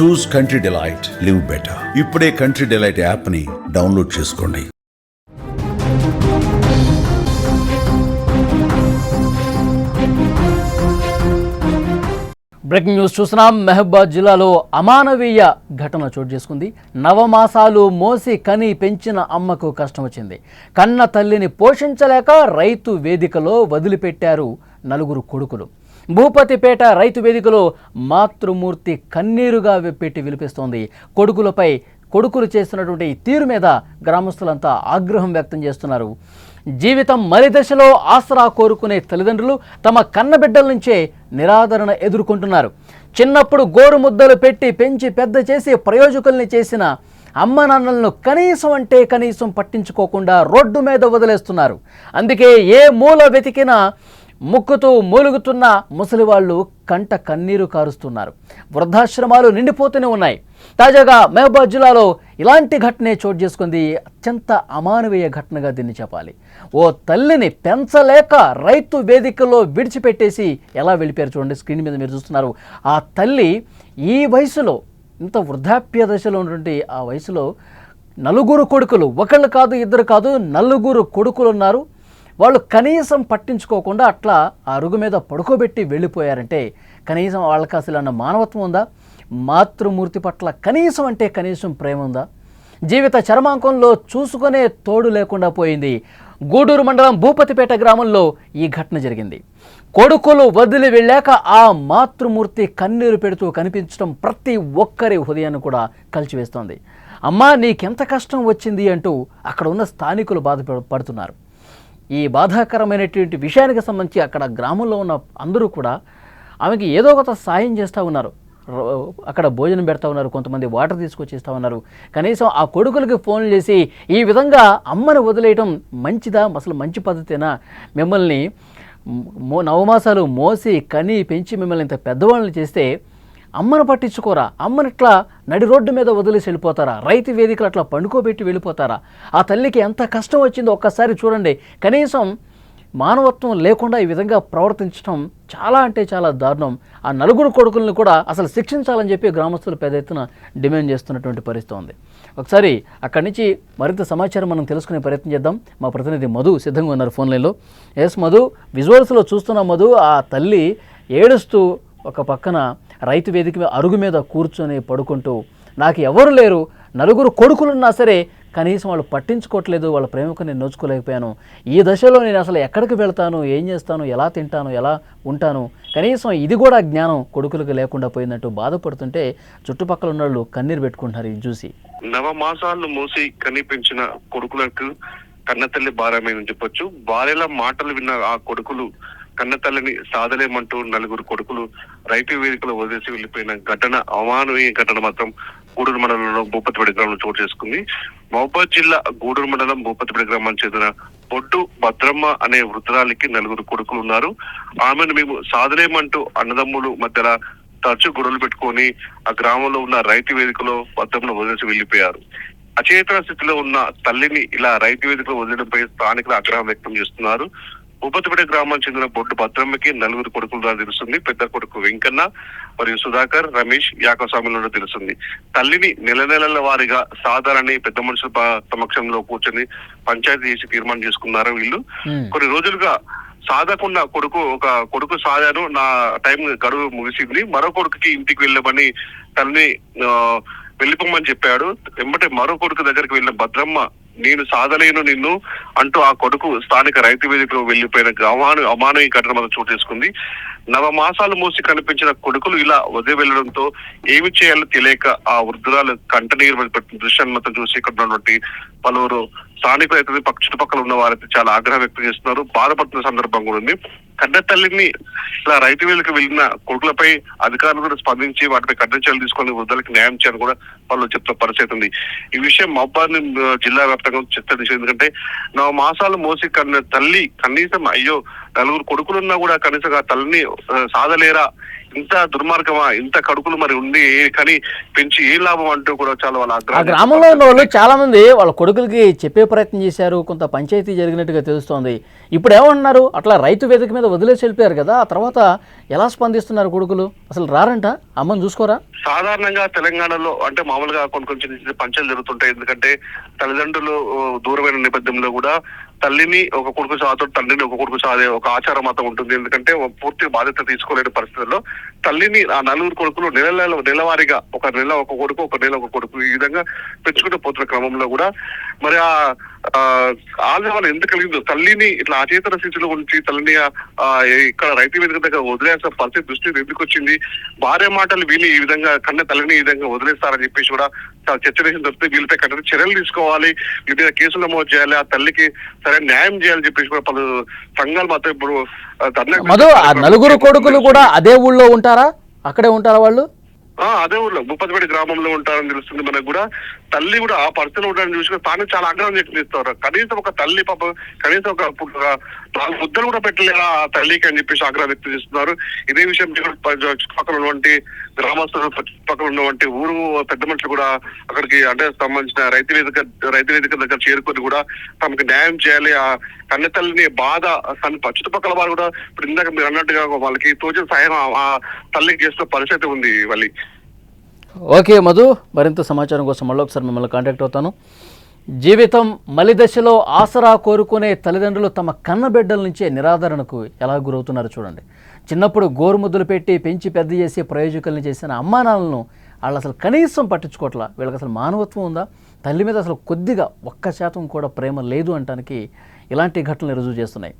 Choose country delight live better ఇప్పుడే country delight యాప్ని download చేసుకోండి. బ్రేకింగ్ న్యూస్ చూస్తున్నాం. మెహబాద్ జిల్లాలో అమానవీయ ఘటన చోటు చేసుకుంది. నవమాసాలు మోసి కని పెంచిన అమ్మకు కష్టం వచ్చింది. కన్న తల్లిని పోషించలేక రైతు వేదికలో వదిలిపెట్టారు నలుగురు కొడుకులు. భూపతిపేట రైతు వేదికలో మాతృమూర్తి కన్నీరుగా పెట్టి విలిపిస్తోంది. కొడుకులపై కొడుకులు చేస్తున్నటువంటి తీరు మీద గ్రామస్తులంతా ఆగ్రహం వ్యక్తం చేస్తున్నారు. జీవితం మరి దశలో ఆసరా కోరుకునే తల్లిదండ్రులు తమ కన్నబిడ్డల నుంచే నిరాదరణ ఎదుర్కొంటున్నారు. చిన్నప్పుడు గోరు ముద్దలు పెట్టి పెంచి పెద్ద చేసి ప్రయోజకుల్ని చేసిన అమ్మ నాన్నలను కనీసం అంటే కనీసం పట్టించుకోకుండా రోడ్డు మీద వదిలేస్తున్నారు. అందుకే ఏ మూల వెతికినా ముక్కుతూ మూలుగుతున్న ముసలివాళ్ళు కంట కన్నీరు కారుస్తున్నారు. వృద్ధాశ్రమాలు నిండిపోతూనే ఉన్నాయి. తాజాగా మహబాద్ జిల్లాలో ఇలాంటి ఘటనే చోటు చేసుకుంది. అత్యంత అమానవీయ ఘటనగా దీన్ని చెప్పాలి. ఓ తల్లిని పెంచలేక రైతు వేదికలో విడిచిపెట్టేసి ఎలా వెళ్ళిపోయారు చూడండి స్క్రీన్ మీద మీరు చూస్తున్నారు. ఆ తల్లి ఈ వయసులో ఇంత వృద్ధాప్య దశలో ఉన్నటువంటి ఆ వయసులో నలుగురు కొడుకులు ఒకళ్ళు కాదు ఇద్దరు కాదు నలుగురు కొడుకులు ఉన్నారు. వాళ్ళు కనీసం పట్టించుకోకుండా అట్లా ఆ అరుగు మీద పడుకోబెట్టి వెళ్ళిపోయారంటే కనీసం వాళ్ళకి అసలు అన్న మానవత్వం ఉందా? మాతృమూర్తి పట్ల కనీసం అంటే కనీసం ప్రేమ ఉందా? జీవిత చర్మాంకంలో చూసుకునే తోడు లేకుండా పోయింది. గూడూరు మండలం భూపతిపేట గ్రామంలో ఈ ఘటన జరిగింది. కొడుకులు వదిలి వెళ్ళాక ఆ మాతృమూర్తి కన్నీరు పెడుతూ కనిపించడం ప్రతి ఒక్కరి హృదయాన్ని కూడా కలిచివేస్తోంది. అమ్మా నీకెంత కష్టం వచ్చింది? అంటూ అక్కడ ఉన్న స్థానికులు బాధ పడుతున్నారు. ఈ బాధాకరమైనటువంటి విషయానికి సంబంధించి అక్కడ గ్రామంలో ఉన్న అందరూ కూడా ఆమెకి ఏదో ఒక సాయం చేస్తూ ఉన్నారు. అక్కడ భోజనం పెడతా ఉన్నారు కొంతమంది వాటర్ తీసుకొచ్చిస్తూ ఉన్నారు. కనీసం ఆ కొడుకులకి ఫోన్లు చేసి ఈ విధంగా అమ్మని వదిలేయటం మంచిదా? అసలు మంచి పద్ధతేనా? మిమ్మల్ని మో నవమాసాలు మోసి కని పెంచి మిమ్మల్ని ఇంత పెద్దవాళ్ళని చేస్తే అమ్మను పట్టించుకోరా. అమ్మని ఇట్లా నడి రోడ్డు మీద వదిలేసి వెళ్ళిపోతారా? రైతు వేదికలు అట్లా పండుకోబెట్టి వెళ్ళిపోతారా? ఆ తల్లికి ఎంత కష్టం వచ్చిందో ఒక్కసారి చూడండి. కనీసం మానవత్వం లేకుండా ఈ విధంగా ప్రవర్తించడం చాలా అంటే చాలా దారుణం. ఆ నలుగురు కొడుకులను కూడా అసలు శిక్షించాలని చెప్పి గ్రామస్తులు పెద్ద ఎత్తున డిమాండ్ చేస్తున్నటువంటి పరిస్థితి ఉంది. ఒకసారి అక్కడి నుంచి మరింత సమాచారం మనం తెలుసుకునే ప్రయత్నం చేద్దాం. మా ప్రతినిధి మధు సిద్ధంగా ఉన్నారు ఫోన్ లైన్లో. ఎస్ మధు విజువల్స్లో చూస్తున్న మధు ఆ తల్లి ఏడుస్తూ ఒక పక్కన రైతు వేదిక అరుగు మీద కూర్చొని పడుకుంటూ నాకు ఎవరు లేరు నలుగురు కొడుకులున్నా సరే కనీసం వాళ్ళు పట్టించుకోవట్లేదు వాళ్ళ ప్రేమకు నేను నోచుకోలేకపోయాను ఈ దశలో నేను అసలు ఎక్కడికి వెళ్తాను ఏం చేస్తాను ఎలా తింటాను ఎలా ఉంటాను? కనీసం ఇది కూడా జ్ఞానం కొడుకులకు లేకుండా పోయిందంటూ బాధపడుతుంటే చుట్టుపక్కల ఉన్న వాళ్ళు కన్నీరు పెట్టుకుంటున్నారు ఇది చూసి. నవ మూసి కనిపించిన కొడుకులకు కన్నతల్లి భారమేనని చెప్పొచ్చు. భార్యల మాటలు విన్న ఆ కొడుకులు కన్నతల్లిని సాధలేమంటూ నలుగురు కొడుకులు రైతు వేదికలో వదిలేసి వెళ్ళిపోయిన ఘటన అమానవీయ ఘటన మాత్రం గూడూరు మండలంలో భూపతిపేట గ్రామంలో చోటు చేసుకుంది. మహబాద్ జిల్లా గూడూరు మండలం భూపతిపేట గ్రామానికి చెందిన బొడ్డు భద్రమ్మ అనే వృద్ధురాలికి నలుగురు కొడుకులు ఉన్నారు. ఆమెను మేము సాధలేమంటూ అన్నదమ్ములు మధ్యలో తరచు గొడవలు పెట్టుకొని ఆ గ్రామంలో ఉన్న రైతు వేదికలో భద్రమ్మను వదిలేసి వెళ్ళిపోయారు అచేతన స్థితిలో ఉన్న తల్లిని ఇలా రైతు వేదికలో వదిలడంపై స్థానికులు ఆగ్రహం వ్యక్తం చేస్తున్నారు. ఉపతిపేట గ్రామానికి చెందిన బొడ్డు భద్రమ్మకి నలుగురు కొడుకులుగా తెలుస్తుంది. పెద్ద కొడుకు వెంకన్న మరియు సుధాకర్ రమేష్ యాకస్వామిలో తెలుస్తుంది. తల్లిని నెల నెలల వారిగా సాధారణ పెద్ద మనుషుల సమక్షంలో కూర్చొని పంచాయతీ చేసి తీర్మానం చేసుకున్నారు వీళ్ళు. ఉమ్. కొన్ని రోజులుగా సాధకుండా కొడుకు ఒక కొడుకు సాధాను నా టైం గడువు ముగిసింది. మరో కొడుకుకి ఇంటికి వెళ్ళమని తల్లిని వెళ్ళిపోమని చెప్పాడు. వెంబటే మరో కొడుకు దగ్గరికి వెళ్ళిన భద్రమ్మ నేను సాధలేను నిన్ను అంటూ ఆ కొడుకు స్థానిక రైతు వేదికలో వెళ్ళిపోయిన అమాను అమానవీయ ఘటన మనం చోటు చేసుకుంది. నవ మాసాలు మూసి కనిపించిన కొడుకులు ఇలా వదిలి వెళ్ళడంతో ఏమి చేయాలో తెలియక ఆ వృద్ధురాలు కంటనీరు పెట్టిన దృశ్యాన్ని మొత్తం చూసి ఇక్కడ ఉన్నటువంటి పలువురు స్థానికులు అయితే పక్క చుట్టుపక్కల ఉన్న వారైతే చాలా ఆగ్రహం వ్యక్తం చేస్తున్నారు. బాధపడుతున్న సందర్భం కూడా ఉంది. కన్న తల్లిని ఇలా రైతు వేలకు వెళ్ళిన కొడుకులపై అధికారులు కూడా స్పందించి వాటిపై కఠిన చర్యలు తీసుకొని వృద్ధులకు న్యాయం చేయాలని కూడా వాళ్ళు చెప్తున్న పరిస్థితి ఉంది. ఈ విషయం మహబాద్ జిల్లా వ్యాప్తంగా చర్చ ఎందుకంటే నా మాసాలు మోసి కన్న తల్లి కనీసం అయ్యో నలుగురు కొడుకులున్నా కూడా కనీసం ఆ తల్లిని సాధలేరా ఇంత దుర్మార్గమా? ఇంత కడుపులు మరి ఉండి కానీ పెంచి ఏ లాభం అంటూ కూడా చాలా వాళ్ళ ఆ గ్రామంలో ఉన్న వాళ్ళు చాలా మంది వాళ్ళ కొడుకులకి చెప్పే ప్రయత్నం చేశారు కొంత పంచాయతీ జరిగినట్టుగా తెలుస్తోంది. ఇప్పుడు ఏమంటున్నారు? అట్లా రైతు వేదిక మీద వదిలేసి వెళ్ళిపోయారు కదా ఆ తర్వాత ఎలా స్పందిస్తున్నారు కొడుకులు? అసలు రారంట? అమ్మని చూసుకోరా? సాధారణంగా తెలంగాణలో అంటే మామూలుగా కొన్ని కొన్ని చిన్న చిన్న పంచాలు జరుగుతుంటాయి. ఎందుకంటే తల్లిదండ్రులు దూరమైన నేపథ్యంలో కూడా తల్లిని ఒక కొడుకు సాతో తండ్రిని ఒక కొడుకు సాదే ఒక ఆచారం మాత్రం ఉంటుంది. ఎందుకంటే పూర్తి బాధ్యత తీసుకోలేని పరిస్థితుల్లో తల్లిని ఆ నలుగురు కొడుకులు నెల నెల నెలవారీగా ఒక నెల ఒక కొడుకు ఒక నెల ఒక కొడుకు ఈ విధంగా పెంచుకుంటూ పోతున్న క్రమంలో కూడా మరి ఆ ఆందోళన ఎందుకు కలిగిందో తల్లిని ఇట్లా అచేతన స్థితిలో ఉంచి తల్లిని ఇక్కడ రైతు వేదిక దగ్గర వదిలేసిన పరిస్థితి దృష్టి ఎందుకు వచ్చింది? భార్య మాటలు విని ఈ విధంగా కన్న తల్లిని ఈ విధంగా వదిలేస్తారని చెప్పేసి కూడా చాలా చర్చ చేసిన తర్వాత వీళ్ళపై కఠిన చర్యలు తీసుకోవాలి మీద కేసులు నమోదు చేయాలి ఆ తల్లికి సరైన న్యాయం చేయాలని చెప్పేసి కూడా పలు సంఘాలు మాత్రం ఇప్పుడు మధు నలుగురు కొడుకులు కూడా అదే ఊళ్ళో ఉంటారా? అక్కడే ఉంటారా వాళ్ళు? ఆ అదే ఊర్లో. ముప్పతిపేట గ్రామంలో ఉంటారని తెలుస్తుంది మనకు కూడా. తల్లి కూడా ఆ పరిస్థితిలో ఉండడం చూసుకుని తాను చాలా ఆగ్రహం వ్యక్తం కనీసం ఒక తల్లి పాప కనీసం ఒక నాలుగు ముద్దలు కూడా పెట్టలేదా ఆ తల్లికి అని చెప్పేసి ఆగ్రహం వ్యక్తం చేస్తున్నారు. ఇదే విషయం చుట్టుపక్కల ఉన్నటువంటి గ్రామస్తులు చుట్టుపక్కల ఉన్నటువంటి ఊరు పెద్ద మనుషులు కూడా అక్కడికి అంటే సంబంధించిన రైతు వేదిక రైతు వేదిక దగ్గర చేరుకొని కూడా తమకు న్యాయం చేయాలి. ఆ కన్న తల్లిని బాధ తన చుట్టుపక్కల వారు కూడా ఇప్పుడు ఇందాక మీరు అన్నట్టుగా వాళ్ళకి తోచిన సాయం ఆ- తల్లికి చేస్తున్న పరిస్థితి ఉంది. మళ్ళీ ఓకే మధు. మరింత సమాచారం కోసం మళ్ళీ ఒకసారి మిమ్మల్ని కాంటాక్ట్ అవుతాను. జీవితం మలిదశలో ఆసరా కోరుకునే తల్లిదండ్రులు తమ కన్నబిడ్డల నుంచే నిరాదరణకు ఎలా గురవుతున్నారో చూడండి. చిన్నప్పుడు గోరుముద్దులు పెట్టి పెంచి పెద్ద చేసి ప్రయోజకుల్ని చేసిన అమ్మానాలను వాళ్ళు అసలు కనీసం పట్టించుకోవట్లా. వీళ్ళకి అసలు మానవత్వం ఉందా? తల్లి మీద అసలు కొద్దిగా ఒక్క శాతం కూడా ప్రేమ లేదు అంటానికి ఇలాంటి ఘటనలు రుజువు చేస్తున్నాయి.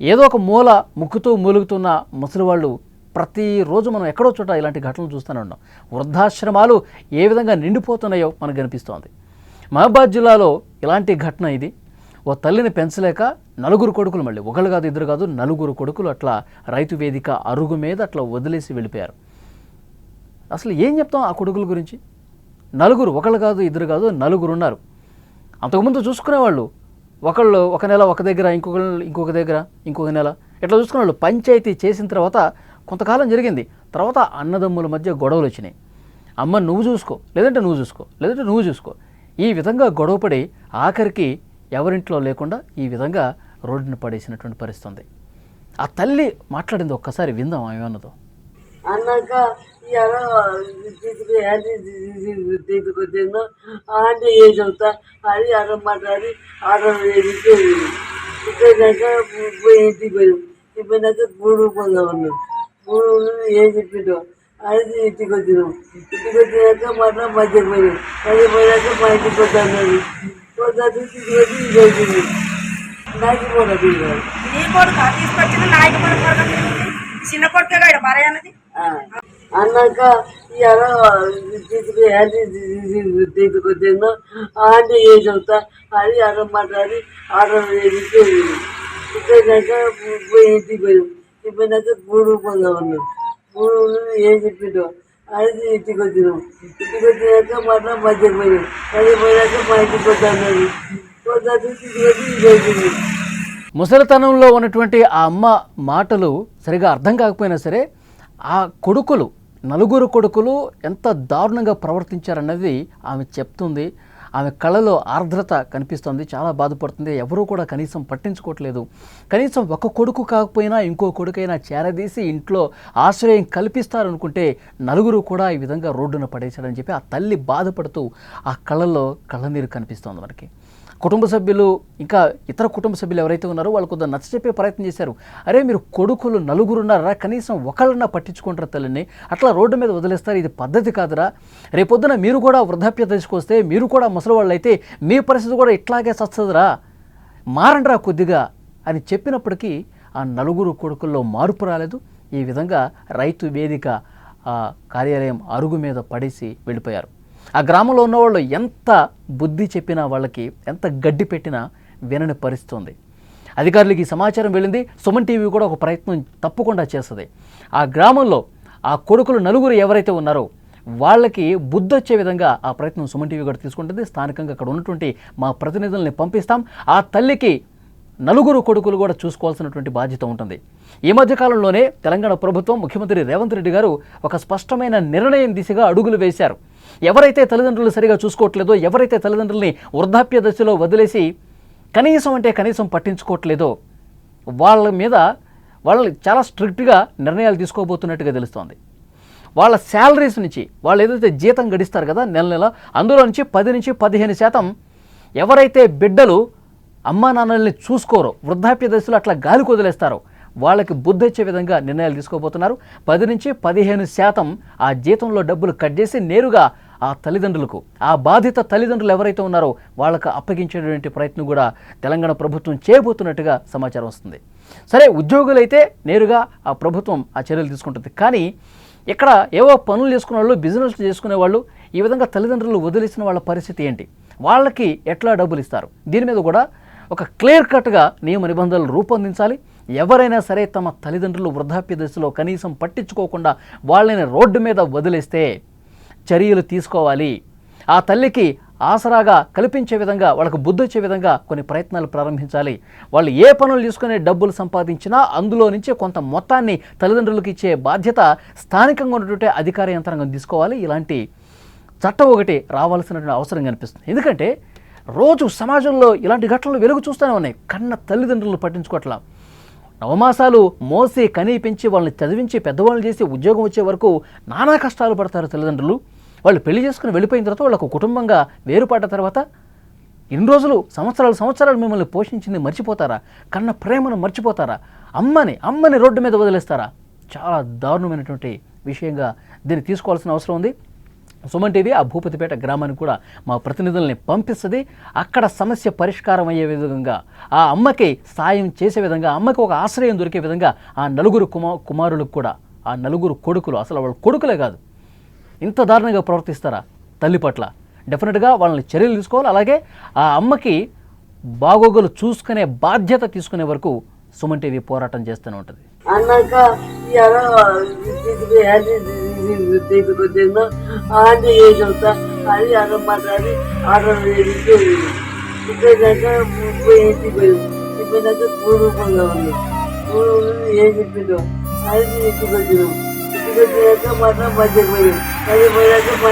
ఏదో ఒక మూల ముక్కుతూ మూలుగుతున్న ముసలి వాళ్ళు ప్రతిరోజు మనం ఎక్కడో చోట ఇలాంటి ఘటనలు చూస్తూనే ఉన్నాం. వృద్ధాశ్రమాలు ఏ విధంగా నిండిపోతున్నాయో మనకు కనిపిస్తోంది మహబాద్ జిల్లాలో ఇలాంటి ఘటన ఇది. ఓ తల్లిని పెంచలేక నలుగురు కొడుకులు మళ్ళీ ఒకళ్ళు కాదు ఇద్దరు కాదు నలుగురు కొడుకులు అట్లా రైతు వేదిక అరుగు మీద అట్లా వదిలేసి వెళ్ళిపోయారు. అసలు ఏం చెప్తాం ఆ కొడుకుల గురించి? నలుగురు ఒకళ్ళు కాదు ఇద్దరు కాదు నలుగురు ఉన్నారు. అంతకుముందు చూసుకునేవాళ్ళు ఒకళ్ళు ఒక నెల ఒక దగ్గర ఇంకొక ఇంకొక దగ్గర ఇంకొక నెల. ఇట్లా చూసుకునేవాళ్ళు. పంచాయతీ చేసిన తర్వాత కొంతకాలం జరిగింది. తర్వాత అన్నదమ్ముల మధ్య గొడవలు వచ్చినాయి. అమ్మ నువ్వు చూసుకో. లేదంటే నువ్వు చూసుకో. లేదంటే నువ్వు చూసుకో. ఈ విధంగా గొడవపడి ఆఖరికి ఎవరింట్లో లేకుండా ఈ విధంగా రోడ్డున పడేసినటువంటి పరిస్థితి ఉంది ఆ తల్లి మాట్లాడింది ఒక్కసారి విందాం ఏమన్నదో అన్నాక ఇవాళ తీసుకొచ్చిందో ఆంటీ ఏం చెబుతా అది అక్కడ మాట్లాడి ఆర్డర్ వేసి పోయి ఇంటికి పోయినాక గూడు పోదాం ఏం చెప్పిండో అది ఇంటికి వచ్చినాం ఇంటికి వచ్చినాక మళ్ళీ మధ్య పోయినాం మధ్య పోయినాక మా ఇంటికి వద్దా అన్నది వద్దా ఇంటికి వచ్చి ఇది అయిపోయింది. నాకు పోటీ నీ కొడుకు? తీసుకొచ్చిన నాయకు చిన్న కొడుకే కాడ అన్నది? అన్నాక ఇవాళ తీసుకుని ఆంటీ తీసుకొచ్చిందో ఆంటీ ఏం చెబుతా అది అక్కడ మాట్లాడి ఆర్డర్ వేసి ఇక్కడాక పోయి ఇంటికి పోయాం ఇంటికి గూడు పోదాం అన్నాం గూడు ఏం చెప్పిండో? అది ఇంటికి వచ్చినాం. ఇంటికి వచ్చినాక మళ్ళీ మధ్య పోయినాం. మధ్య పోయినాక మా ఇంటికి వద్దా అన్నది. వద్దా ఇంటికి వచ్చి ఇది అయిపోయింది ముసలితనంలో ఉన్నటువంటి ఆ అమ్మ మాటలు సరిగా అర్థం కాకపోయినా సరే ఆ కొడుకులు నలుగురు కొడుకులు ఎంత దారుణంగా ప్రవర్తించారన్నది ఆమె చెప్తుంది. ఆమె కళలో ఆర్ద్రత కనిపిస్తుంది చాలా బాధపడుతుంది. ఎవరూ కూడా కనీసం పట్టించుకోవట్లేదు. కనీసం ఒక కొడుకు కాకపోయినా ఇంకో కొడుకైనా చేరదీసి ఇంట్లో ఆశ్రయం కల్పిస్తారనుకుంటే నలుగురు కూడా ఈ విధంగా రోడ్డున పడేశారని చెప్పి ఆ తల్లి బాధపడుతూ ఆ కళలో కళ్ళనీరు కనిపిస్తోంది మనకి. కుటుంబ సభ్యులు ఇంకా ఇతర కుటుంబ సభ్యులు ఎవరైతే ఉన్నారో వాళ్ళు కొద్దిగా నచ్చ చెప్పే ప్రయత్నం చేశారు. అరే మీరు కొడుకులు నలుగురు ఉన్నారా కనీసం ఒకళ్ళన్నా పట్టించుకుంటారు తల్లిని? అట్లా రోడ్డు మీద వదిలేస్తారు. ఇది పద్ధతి కాదురా. రేపొద్దున మీరు కూడా వృద్ధాప్య దశకొస్తే మీరు కూడా ముసలివాళ్ళు అయితే మీ పరిస్థితి కూడా ఇట్లాగే సస్తదిరా మారండిరా కొద్దిగా అని చెప్పినప్పటికీ ఆ నలుగురు కొడుకుల్లో మార్పు రాలేదు. ఈ విధంగా రైతు వేదిక ఆ కార్యాలయం అరుగు మీద పడేసి వెళ్ళిపోయారు. ఆ గ్రామంలో ఉన్నవాళ్ళు ఎంత బుద్ధి చెప్పినా వాళ్ళకి ఎంత గడ్డి పెట్టినా వినని పరిస్థితుంది. అధికారులకి అధికారులకు ఈ సమాచారం వెళ్ళింది సుమన్ టీవీ కూడా ఒక ప్రయత్నం తప్పకుండా చేస్తుంది. ఆ గ్రామంలో ఆ కొడుకులు నలుగురు ఎవరైతే ఉన్నారో వాళ్ళకి బుద్ధి వచ్చే విధంగా ఆ ప్రయత్నం సుమన్ టీవీ కూడా తీసుకుంటుంది. స్థానికంగా అక్కడ ఉన్నటువంటి మా ప్రతినిధుల్ని పంపిస్తాం. ఆ తల్లికి నలుగురు కొడుకులు కూడా చూసుకోవాల్సినటువంటి బాధ్యత ఉంటుంది. ఈ మధ్యకాలంలోనే తెలంగాణ ప్రభుత్వం ముఖ్యమంత్రి రేవంత్ రెడ్డి గారు ఒక స్పష్టమైన నిర్ణయం దిశగా అడుగులు వేశారు. ఎవరైతే తల్లిదండ్రులు సరిగా చూసుకోవట్లేదో ఎవరైతే తల్లిదండ్రుల్ని వృద్ధాప్య దశలో వదిలేసి కనీసం అంటే కనీసం పట్టించుకోవట్లేదో వాళ్ళ మీద వాళ్ళు చాలా స్ట్రిక్ట్గా నిర్ణయాలు తీసుకోబోతున్నట్టుగా తెలుస్తోంది. వాళ్ళ శాలరీస్ నుంచి వాళ్ళు ఏదైతే జీతం గడిస్తారు కదా నెల నెల అందులో నుంచి పది నుంచి పదిహేను శాతం ఎవరైతే బిడ్డలు అమ్మా నాన్నల్ని చూసుకోరు వృద్ధాప్య దశలో అట్లా గాలి కుదిలేస్తారు. వాళ్ళకి బుద్ధిచ్చే విధంగా నిర్ణయాలు తీసుకోబోతున్నారు. పది నుంచి పదిహేను శాతం ఆ జీతంలో డబ్బులు కట్ చేసి నేరుగా ఆ తల్లిదండ్రులకు ఆ బాధిత తల్లిదండ్రులు ఎవరైతే ఉన్నారో వాళ్ళకు అప్పగించేటువంటి ప్రయత్నం కూడా తెలంగాణ ప్రభుత్వం చేయబోతున్నట్టుగా సమాచారం వస్తుంది. సరే ఉద్యోగులైతే నేరుగా ఆ ప్రభుత్వం ఆ చర్యలు తీసుకుంటుంది. కానీ ఇక్కడ ఏవో పనులు చేసుకునే వాళ్ళు బిజినెస్ చేసుకునే వాళ్ళు ఈ విధంగా తల్లిదండ్రులు వదిలేసిన వాళ్ళ పరిస్థితి ఏంటి? వాళ్ళకి ఎట్లా డబ్బులు ఇస్తారు? దీని మీద కూడా ఒక క్లియర్ కట్గా నియమ నిబంధనలు రూపొందించాలి. ఎవరైనా సరే తమ తల్లిదండ్రులు వృద్ధాప్య దశలో కనీసం పట్టించుకోకుండా వాళ్ళని రోడ్డు మీద వదిలేస్తే చర్యలు తీసుకోవాలి. ఆ తల్లికి ఆసరాగా కల్పించే విధంగా వాళ్ళకు బుద్ధి వచ్చే విధంగా కొన్ని ప్రయత్నాలు ప్రారంభించాలి. వాళ్ళు ఏ పనులు తీసుకుని డబ్బులు సంపాదించినా అందులో నుంచి కొంత మొత్తాన్ని తల్లిదండ్రులకు ఇచ్చే బాధ్యత స్థానికంగా ఉన్నటువంటి అధికార యంత్రాంగం తీసుకోవాలి. ఇలాంటి చట్టం ఒకటి రావాల్సినటువంటి అవసరం కనిపిస్తుంది. ఎందుకంటే రోజు సమాజంలో ఇలాంటి ఘటనలు వెలుగు చూస్తూనే ఉన్నాయి. కన్న తల్లిదండ్రులు పట్టించుకోవట్లా. నవమాసాలు మోసి కని పెంచి వాళ్ళని చదివించి పెద్దవాళ్ళు చేసి ఉద్యోగం వచ్చే వరకు నానా కష్టాలు పడతారు తల్లిదండ్రులు. వాళ్ళు పెళ్ళి చేసుకుని వెళ్ళిపోయిన తర్వాత వాళ్ళకు కుటుంబంగా వేరుపడ్డ తర్వాత ఇన్ని రోజులు సంవత్సరాలు సంవత్సరాలు మిమ్మల్ని పోషించింది మర్చిపోతారా? కన్న ప్రేమను మర్చిపోతారా? అమ్మని అమ్మని రోడ్డు మీద వదిలేస్తారా? చాలా దారుణమైనటువంటి విషయంగా దీన్ని తీసుకోవాల్సిన అవసరం ఉంది. సుమన్ టీవీ ఆ భూపతిపేట గ్రామానికి కూడా మా ప్రతినిధుల్ని పంపిస్తుంది అక్కడ సమస్య పరిష్కారం అయ్యే విధంగా ఆ అమ్మకి సాయం చేసే విధంగా అమ్మకి ఒక ఆశ్రయం దొరికే విధంగా ఆ నలుగురు కుమా కుమారులకు కూడా ఆ నలుగురు కొడుకులు అసలు వాళ్ళు కొడుకులే కాదు ఇంత దారుణంగా ప్రవర్తిస్తారా తల్లి పట్ల డెఫినెట్గా వాళ్ళని చర్యలు తీసుకోవాలి అలాగే ఆ అమ్మకి బాగోగులు చూసుకునే బాధ్యత తీసుకునే వరకు సుమన్ టీవీ పోరాటం చేస్తూనే ఉంటుంది అన్నాక ఇవాళ తీసుకుని హ్యాండ్ తీసుకొచ్చిందో ఆంటీ ఏం చెప్తా అది అన్నం మాట్లాడి ఆర్డర్ వేసి ఇప్పటిదాక పోయి ఇంటికి పోయింది. ఇప్పటిదాకా మూడు రూపాయలు ఉంది మూడు రూపాయలు ఏం చెప్పిందో అది ఇంటికి వచ్చినాం ఇంటికి వచ్చినాక మాత్రం మధ్య పోయి మధ్య పోయాక మా